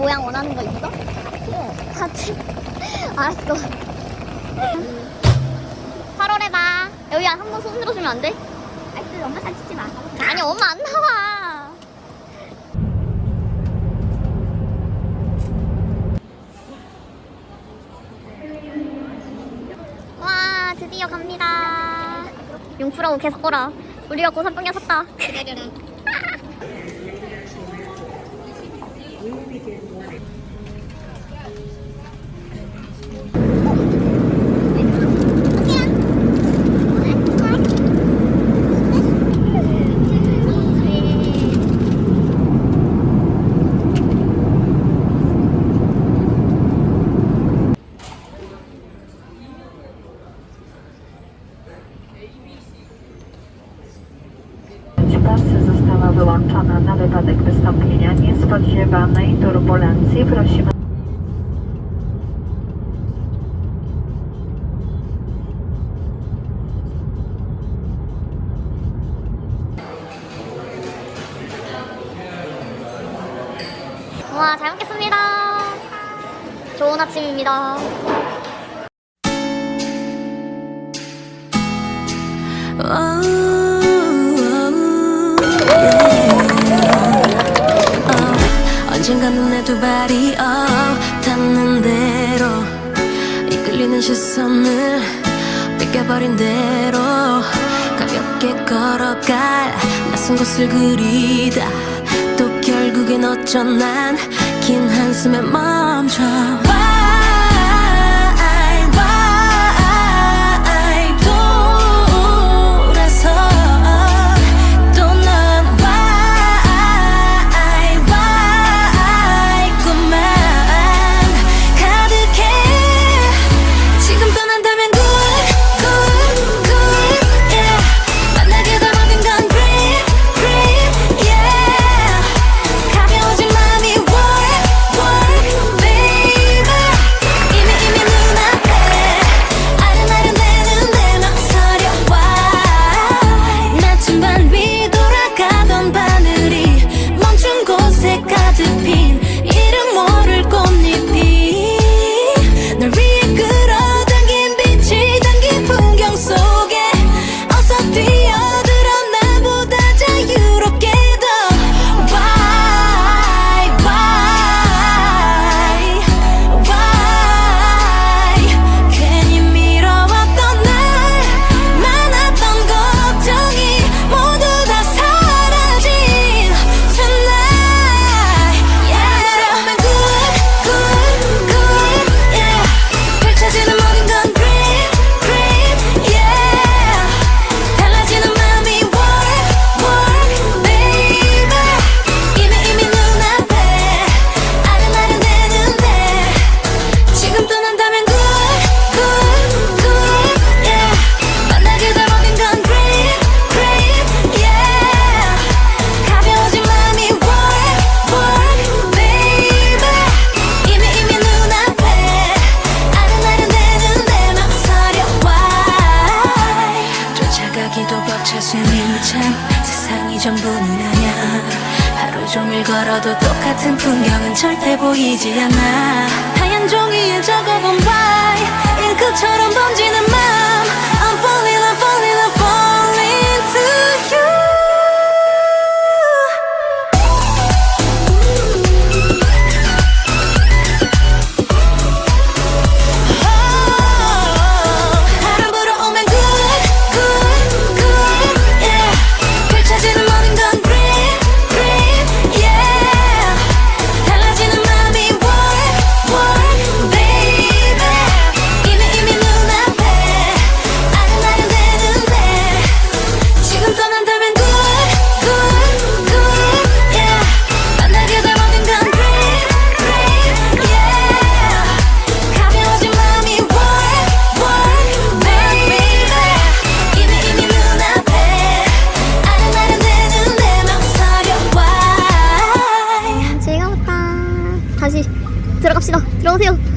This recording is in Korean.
모양 원하는 거 있어? 하트. 알았어. 8월에 봐. 여기 한번 손 들어주면 안 돼? 아이, 엄마 사진 찍지 마. 아니, 엄마 안 나와. 와, 드디어 갑니다. 용프라고 계속 거라. 우리가 고산병이야 샀다. 기다려라. Pasy została wyłączona na wypadek wystąpienia niespodziewanej turbulencji. Prosimy 와, 잘 먹겠습니다. 좋은 아침입니다. 언젠가 눈에 두 발이 어, 닿는 대로 이끌리는 시선을 뺏겨버린 대로 가볍게 걸어갈 낯선 곳을 그리다 또 결국엔 어쩌난 긴 한숨에 멈춰 쫓아가기도 벅차순 힘찬 세상이 전부는 아냐 하루 종일 걸어도 똑같은 풍경은 절대 보이지 않아 갑시다. 들어오세요.